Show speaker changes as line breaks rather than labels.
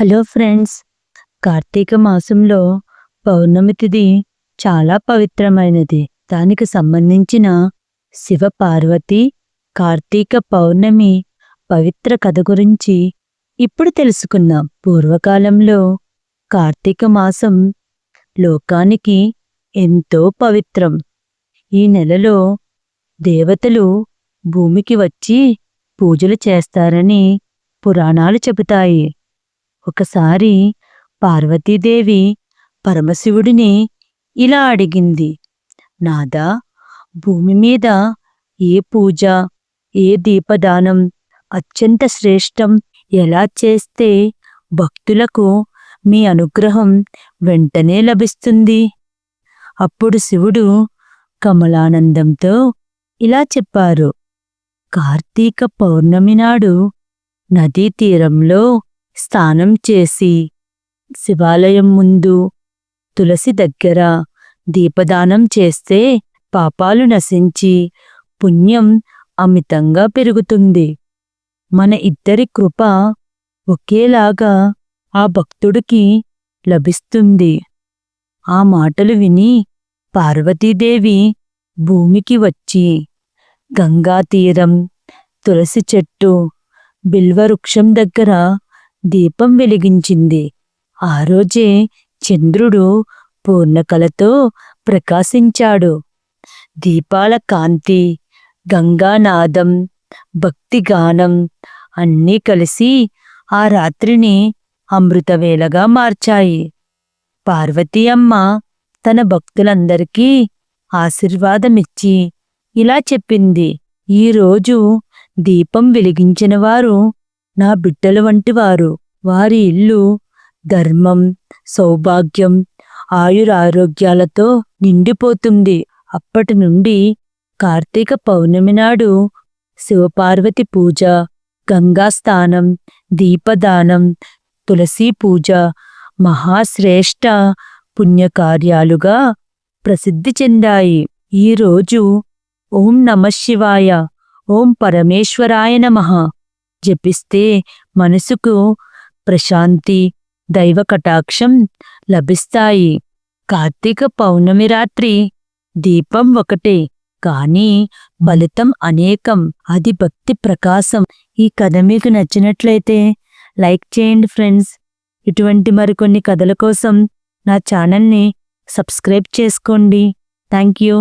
Hello friends Karthika మాసంలో పౌర్ణమి తిథి చాలా పవిత్రమైనది. దానికి సంబంధించిన శివ పార్వతి కార్తీక పౌర్ణమి పవిత్ర కథ గురించి ఇప్పుడు తెలుసుకుందాం. పూర్వకాలంలో కార్తీక మాసం లోకానికి ఎంతో పవిత్రం. ఈ నెలలో దేవతలు భూమికి వచ్చి పూజలు చేస్తారని పురాణాలు చెబుతాయి. ఒకసారి పార్వతీదేవి పరమశివుడిని ఇలా అడిగింది. నాదా భూమి మీద ఏ పూజ ఏ దీపదానం అత్యంత శ్రేష్టం? ఎలా చేస్తే భక్తులకు మీ అనుగ్రహం వెంటనే లభిస్తుంది అప్పుడు శివుడు కమలానందంతో ఇలా చెప్పారు. కార్తీక పౌర్ణమి నాడు నదీ తీరంలో స్నానం చేసి శివాలయం ముందు తులసి దగ్గర దీపదానం చేస్తే పాపాలు నశించి పుణ్యం అమితంగా పెరుగుతుంది. మన ఇద్దరి కృప ఒకేలాగా ఆ భక్తుడికి లభిస్తుంది. ఆ మాటలు విని పార్వతీదేవి భూమికి వచ్చి గంగా తీరం తులసి చెట్టు బిల్వవృక్షం దగ్గర దీపం వెలిగించింది. ఆ రోజే చంద్రుడు పూర్ణకలతో ప్రకాశించాడు. దీపాల కాంతి గంగానాదం భక్తిగానం అన్నీ కలిసి ఆ రాత్రిని అమృతవేళగా మార్చాయి. పార్వతీ అమ్మ తన భక్తులందరికీ ఆశీర్వాదమిచ్చి ఇలా చెప్పింది. ఈరోజు దీపం వెలిగించిన వారు నా బిడ్డల వంటివారు. వారి ఇల్లు ధర్మం సౌభాగ్యం ఆయురారోగ్యాలతో నిండిపోతుంది. అప్పటి నుండి కార్తీక పౌర్ణమి నాడు శివపార్వతి పూజ గంగాస్థానం దీపదానం తులసీ పూజ మహాశ్రేష్ట పుణ్యకార్యాలుగా ప్రసిద్ధి చెందాయి. ఈరోజు ఓం నమశివాయ ఓం పరమేశ్వరాయ నమః. జపిస్తే మనసుకు ప్రశాంతి దైవ కటాక్షం లభిస్తాయి. కార్తీక పౌర్ణమి రాత్రి దీపం ఒకటే కానీ ఫలితం అనేకం. అది భక్తి ప్రకాశం. ఈ కథ మీకు నచ్చినట్లయితే లైక్ చేయండి ఫ్రెండ్స్. ఇటువంటి మరికొన్ని కథల కోసం నా ఛానల్ని సబ్స్క్రైబ్ చేసుకోండి. Thank you.